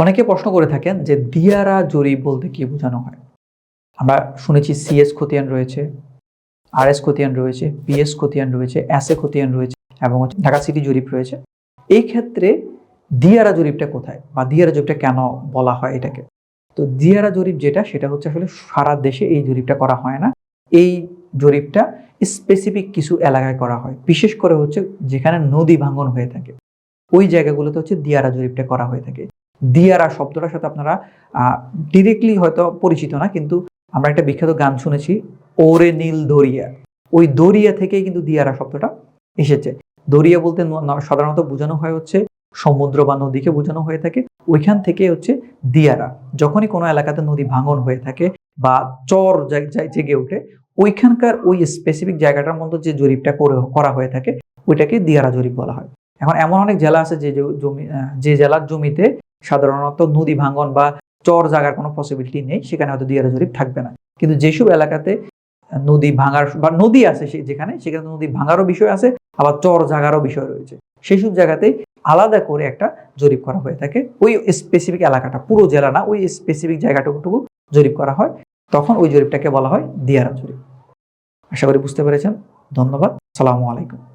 অনেকে প্রশ্ন করে থাকেন যে দিয়ারা জরিপ বলতে কি বোঝানো হয়? আমরা শুনেছি সিএস খতিয়ান রয়েছে আর এস খতিয়ান রয়েছে পিএস খতিয়ান রয়েছে এস এ খতিয়ান রয়েছে এবং ঢাকা সিটি জরিপ রয়েছে। এই ক্ষেত্রে দিয়ারা জরিপটা কোথায় বা দিয়ারা জরিপটা কেন বলা হয় এটাকে? তো দিয়ারা জরিপ যেটা, সেটা হচ্ছে আসলে সারা দেশে এই জরিপটা করা হয় না। এই জরিপটা স্পেসিফিক কিছু এলাকায় করা হয়। বিশেষ করে হচ্ছে যেখানে নদী ভাঙন হয়ে থাকে। ওই জায়গাগুলোতে হচ্ছে দিয়ারা জরিপটা করা হয়ে থাকে। দিয়ারা শব্দটার সাথে আপনারা ডিরেক্টলি হয়তো পরিচিত না, কিন্তু আমরা একটা বিখ্যাত গান শুনেছি, ওরে নীল দরিয়া। ওই দরিয়া থেকেই কিন্তু দিয়ারা শব্দটা এসেছে। দরিয়া বলতে সাধারণত বোঝানো হয় হচ্ছে সমুদ্র বা নদীকে বোঝানো হয়ে থাকে। ওইখান থেকে হচ্ছে দিয়ারা। যখনই কোনো এলাকাতে নদী ভাঙন হয়ে থাকে বা চর জাগ- ওঠে, ওইখানকার ওই স্পেসিফিক জায়গাটার মধ্যে যে জরিপটা করে, করা হয়ে থাকে, ওইটাকে দিয়ারা জরিপ বলা হয়। এখন এমন অনেক জেলা আছে যে জমি যে জেলার জমিতে সাধারণত নদী ভাঙন বা চর জাগার কোনো পসিবিলিটি নেই, সেখানে হয়তো দিয়ারা জরিপ থাকবে না। কিন্তু যেসব এলাকাতে নদী ভাঙার বা নদী আছে যেখানে, সেখানে নদী ভাঙারও বিষয় আছে, আবার চর জাগারও বিষয় রয়েছে। সেই সব জায়গাতেই আলাদা করে একটা জরিপ করা হয়ে থাকে। ওই স্পেসিফিক এলাকাটা, পুরো জেলা না, ওই স্পেসিফিক জায়গাটুকুটুকু জরিপ করা হয়। তখন ওই জরিপটাকে বলা হয় দিয়ারা জরিপ। আশা করি বুঝতে পেরেছেন। ধন্যবাদ। সালামু আলাইকুম।